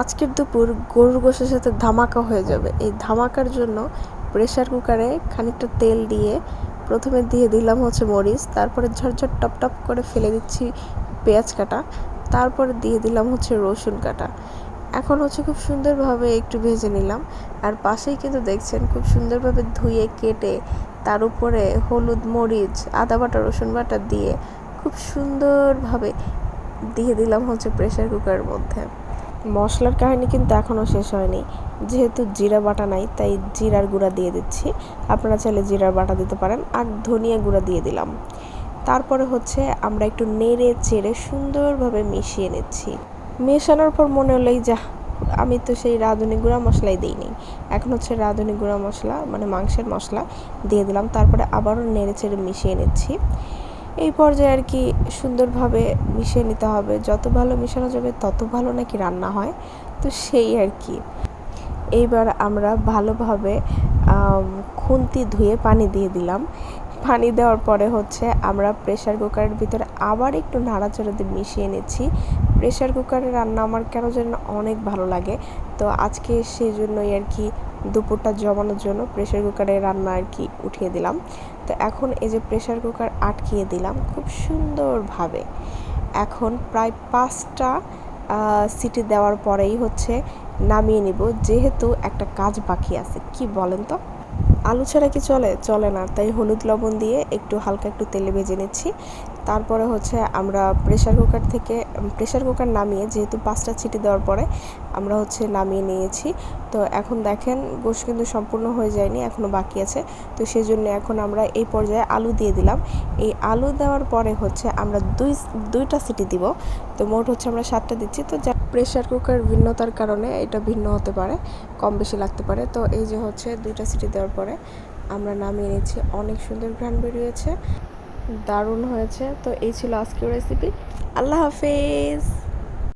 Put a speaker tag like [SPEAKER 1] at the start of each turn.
[SPEAKER 1] আজকের দুপুর গরুর গোশের সাথে ধামাকা হয়ে যাবে। এই ধামাকার জন্য প্রেশার কুকারে খানিকটা তেল দিয়ে প্রথমে দিয়ে দিলাম হচ্ছে মরিচ, তারপরে ঝরঝর টপ টপ করে ফেলে দিচ্ছি পেঁয়াজ কাটা, তারপরে দিয়ে দিলাম হচ্ছে রসুন কাটা। এখন হচ্ছে খুব সুন্দরভাবে একটু ভেজে নিলাম। আর পাশেই কিন্তু দেখছেন খুব সুন্দরভাবে ধুয়ে কেটে তার উপরে হলুদ মরিচ, আদা বাটা, রসুন বাটা দিয়ে খুব সুন্দরভাবে দিয়ে দিলাম হচ্ছে প্রেসার কুকারের মধ্যে। মশলার কাহিনী কিন্তু এখনও শেষ হয়নি। যেহেতু জিরা বাটা নাই, তাই জিরার গুঁড়া দিয়ে দিচ্ছি। আপনারা চাইলে জিরার বাটা দিতে পারেন। আর ধনিয়া গুঁড়া দিয়ে দিলাম। তারপরে হচ্ছে আমরা একটু নেড়ে চেড়ে সুন্দরভাবে মিশিয়ে নিচ্ছি। মেশানোর পর মনে হলো, এই যা, আমি তো সেই রাঁধুনি গুঁড়া মশলাই দিইনি। এখন হচ্ছে রাঁধুনি গুঁড়া মশলা মানে মাংসের মশলা দিয়ে দিলাম। তারপরে আবারও নেড়ে চেড়ে মিশিয়ে নিচ্ছি। এই পর্যায়ে আর কি সুন্দরভাবে মিশিয়ে নিতে হবে। যত ভালো মিশানো যাবে, তত ভালো নাকি রান্না হয়। তো সেই আর কি। এইবার আমরা ভালোভাবে খুন্তি ধুয়ে পানি দিয়ে দিলাম। পানি দেওয়ার পরে হচ্ছে আমরা প্রেশার কুকারের ভিতরে আবার একটু নাড়াচাড়া দিয়ে মিশিয়ে নিচ্ছি। প্রেশার কুকারে রান্না আমার কেন যেন অনেক ভালো লাগে। তো আজকে সেই জন্যই আর কি দুপুরটা জমানোর জন্য প্রেশার কুকারে রান্না আর কি উঠিয়ে দিলাম। তো এখন এই যে প্রেশার কুকার আটকিয়ে দিলাম খুব সুন্দরভাবে। এখন প্রায় পাঁচটা সিটি দেওয়ার পরেই হচ্ছে নামিয়ে নিব। যেহেতু একটা কাজ বাকি আছে, কি বলেন তো? আলু ছাড়া কি চলে? চলে না। তাই হলুদ লবণ দিয়ে একটু হালকা একটু তেলে ভেজে নিচ্ছি। তারপরে হচ্ছে আমরা প্রেশার কুকার থেকে প্রেশার কুকার নামিয়ে যেহেতু পাঁচটা ছিটি দেওয়ার পরে আমরা হচ্ছে নামিয়ে নিয়েছি। তো এখন দেখেন, গোশ কিন্তু সম্পূর্ণ হয়ে যায়নি এখনও বাকি আছে। তো সেই জন্য এখন আমরা এই পর্যায়ে আলু দিয়ে দিলাম। এই আলু দেওয়ার পরে হচ্ছে আমরা দুই, দুইটা সিটি দিব। তো মোট হচ্ছে আমরা সাতটা দিচ্ছি। তো প্রেশার কুকার ভিন্নতার কারণে এটা ভিন্ন হতে পারে, কম বেশি লাগতে পারে। তো এই যে হচ্ছে দুইটা সিটি দেওয়ার পরে আমরা নামিয়ে নিচ্ছি। অনেক সুন্দর ঘ্রাণ বেরিয়েছে। দারুণ হয়েছে। তো এই ছিল আজকের রেসিপি আল্লাহ হাফেজ!